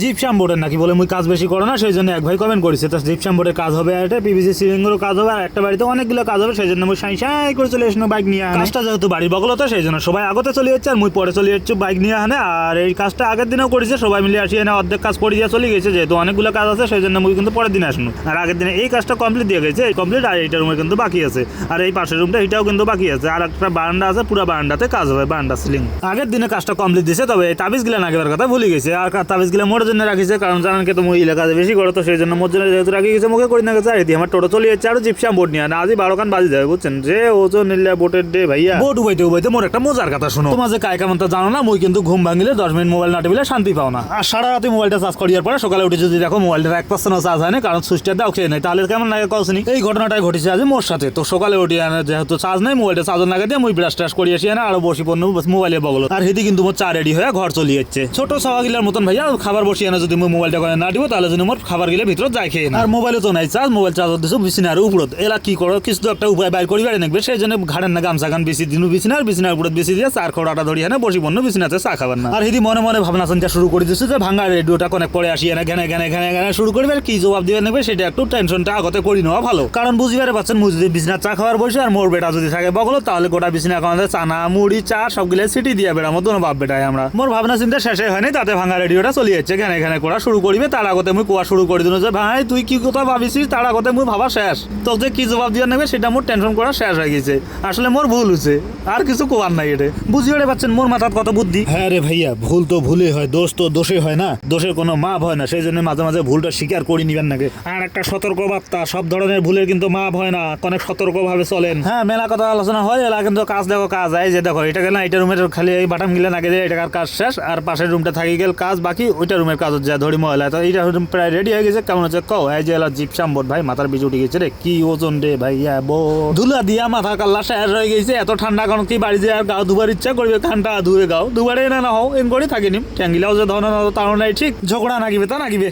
Gypsum বোর্ডের নাকি? বলে মুই কাজ বেশি করো না সেই জন্য এক ভাই কমেন্ট করেছে। তো জিপসাম বোর্ডের কাজ হবে আর এটা পিভিসি সিলিংয়েরও কাজ হবে আর একটা বাড়িতে অনেকগুলো কাজ হবে সেই জন্য মুই সাই সাই করে চলে এসনো বাইক নিয়ে কাজটা যেহেতু বাড়ির বগল তো সেই জন্য সবাই আগতে চলে যাচ্ছে আর মুই পরে চলে যাচ্ছি বাইক নিয়ে আনে আর এই কাজটা আগের দিনেও করেছে সবাই মিলে আসি এনে অর্ধেক কাজ করে দিয়ে চলে গেছে যেহেতু অনেকগুলো কাজ আছে সেই জন্য মুই কিন্তু পরের দিন আসনো। আর আগের দিনে এই কাজটা কমপ্লিট দিয়ে গেছে এই কমপ্লিট আর এইটা রুমে কিন্তু বাকি আছে। আর এই পাশের রুমটা এটাও কিন্তু বাকি আছে আর একটা বারান্দা আছে পুরো বারান্দাতে কাজ হবে বারান্দা সিলিং আগের দিনে কাজটা কমপ্লিট দিছে তবে এই তাবিজ গিলা নাগেবার কথা ভুলে গেছে আর তাবিজ গিলা মোর জন্য রাখিছে কারণ জানেন কে তো মুই এলাকাতে বেশি করো তো সেই জন্য মোর জন্য যেহেতু রাখি গেছে মুখে করে না গেছে আর আমার টোটো চলে যাচ্ছে আর জিপসাম বোর্ড নিয়ে আনে। আজই বারো কান বাজি যাবে বুঝছেন? যে ওজন নিলে বোটের ডে ভাইয়া। বোট উবাইতে উবাইতে মোর একটা মজার কথা শোনো। তোমার যে কায় কেমন তা জানো না মুই কিন্তু ঘুম ভাঙিলে দশ মিনিট মোবাইল না টিপলে শান্তি পাও না। আর সারা রাতে মোবাইলটা চার্জ করিয়ার পরে সকালে উঠে যদি দেখো মোবাইলটা এক পার্সেন্টও চার্জ হয় না কারণ সুইচটা দাও খেয়ে নেই তাহলে কেমন লাগে কওসনি এই ঘটনাটাই ঘটেছে আজ মোর সাথে। তো সকালে উঠে যেহেতু চার্জ নেই মোবাইলটা চার্জ লাগা দিয়ে মুই ব্রাশ ট্রাশ করি আসি না আরও বসি পণ্য মোবাইলে বগল আর হেদি কিন্তু মোর চা রেডি হয়ে ঘর চলে যাচ্ছে। ছোট সাওয়া গিলার মতন ভাইয়া খাবার বসিয়ে যদি মুই মোবাইলটা করে না দিব তাহলে যদি মোর খাবার গিলে ভিতরে যাই খেয়ে আর মোবাইলে তো নাই চার্জ মোবাইল চার্জ দিছো বিছিনার উপরত এলা কি করো কিছু একটা উপায় বাইর করি বাড়ি নাকবে সেই জন্য ঘাড়ের না গামছা গান বেশি দিনু বিছিনার বিছিনার উপরে বেশি দিয়ে চার খড়াটা ধরিয়ে না বসি পণ্য বিছিনাতে চা খাবার না। আর হেদি মনে মনে ভাবনা চিন্তা শুরু করে দিচ্ছে যে ভাঙা রেডিওটা কনেক্ট করে আসি না ঘেনে ঘেনে ঘেনে ঘেনে শুরু করবে আর কি জবাব দিবে নেবে সেটা একটু টেনশনটা আগতে করি নেওয়া ভালো। কারণ বুঝিবারে পাচ্ছেন মুই যদি বিছনার চা খাওয়ার বসে আর মোর বেটা যদি থাকে বগলো তাহলে গোটা বিছনা খাওয়াতে চানা মুড়ি চা সবগুলো সিটি দিয়ে বেড়া মতো বাপ বেটাই আমরা। মোর ভাবনা চিন্তা শেষে হয়নি তাতে ভাঙা রেডিওটা চলে ঘেনে ঘেনে করা শুরু করিবে? তার আগতে মুই কোয়া শুরু করে দিল যে ভাই তুই কি কথা ভাবিছিস? তার আগতে মুই ভাবা শেষ। তো যে কি জবাব দিয়ে নেবে সেটা মোর টেনশন করা শেষ হয়ে গেছে। আসলে মোর ভুল হয়েছে আর কিছু কোয়ার নাই এটা। বুঝিয়ে পাচ্ছেন মোর মাথার কত বুদ্ধি? হ্যাঁ রে ভাইয়া ভুল তো ভুলে হয় দোষ তো দোষে হয় না। দোষের কোনো মাপ হয় না সেই জন্য মাঝে মাঝে ভুলটা স্বীকার করে নিবেন নাকি? আর একটা সতর্ক বার্তা সব ধরনের ভুলের কিন্তু মাপ হয় না অনেক সতর্ক ভাবে চলেন। হ্যাঁ মেলা কথা আলোচনা হয় এলা কিন্তু কাজ দেখো কাজ। এই যে দেখো এটা গেল এটা রুমের খালি এই বাটাম গিলে নাকি যায় এটাকার কাজ শেষ আর পাশের রুমটা থাকি গেল কাজ বাকি ওইটা রুমের কাজ যা ধরি মহলা তো এইটা প্রায় রেডি হয়ে গেছে। কেমন হচ্ছে? কও, এই যে এলা জিপ সাম্বর, ভাই, মাথার বিজু উঠে গেছে রে। কি ওজন রে ভাই বো ধুলা দিয়া মাথা কাল্লা শেষ হয়ে গেছে। এত ঠান্ডা কারণ কি বাড়ি যায়? গাও দুবার ইচ্ছা করবে? ঠান্ডা ধুয়ে গাও। দুবারে না না, হও, এন করে থাকিনি। ট্যাঙ্গিলাও যে ধরনের তার নাই, ঠিক? ঝগড়া নাগিবে, তা নাগিবে।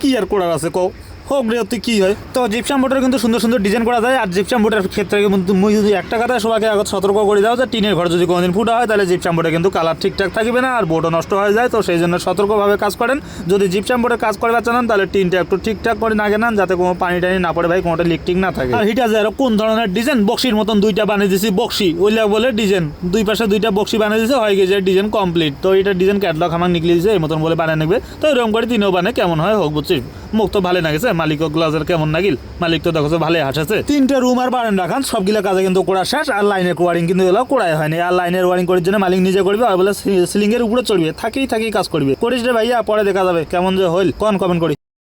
কি আর করার আছে, কও? তুই কি হয়? তো জিপসাম বোর্ডের কিন্তু সুন্দর সুন্দর ডিজাইন করা যায়, আর জিপসাম বোর্ডের ক্ষেত্রে কিন্তু মুই যদি একটা কথা সবাইকে আগত সতর্ক করে দাও যে টিনের ঘর যদি কোনোদিন ফুটা হয়, তাহলে জিপসাম বোর্ডে কিন্তু কালার ঠিকঠাক থাকবে না, আর বোর্ডও নষ্ট হয়ে যায়। তো সেই জন্য সতর্কভাবে কাজ করেন। যদি জিপসাম বোর্ডে কাজ করবে চান, তাহলে টিনটা একটু ঠিকঠাক করে নাগে নেন, যাতে কোনো পানি টানি না পড়ে, ভাই, কোনোটা লিকটিং না থাকে। আর হিটা যায় কোন ধরনের ডিজাইন বক্সির মতন দুইটা বানিয়ে দিছি, বক্সি। ওইলা বলে ডিজাইন দুই পাশে দুইটা বক্সি বানিয়ে দিছে, হয়ে গেছে ডিজাইন কমপ্লিট তো এটা ডিজাইন ক্যাটলগ আমার নিকলে দিছে এই মতন বলে বানিয়ে নেবে। তো এরকম করে তিনও বানে, কেমন হয়, হোক বুঝছিস? মুখ তো ভালো লাগেছে মালিক গ্লাসের কেমন লাগিল মালিক তো দেখো ভালো হাসাছে তিনটা রুম আর বারান্দা খান, সবগুলা কাজে কিন্তু করা শেষ আর লাইনের ওয়ারিং কিন্তু এগুলো করাই হয়নি আর লাইনের ওয়ারিং করার জন্য মালিক নিজে করবে, আর বলে সিলিং এর উপরে চড়বে, থাকেই থাকেই কাজ করবে। করিস রে ভাইয়া, পরে দেখা যাবে, কেমন যে হইল, কন কমেন্ট করি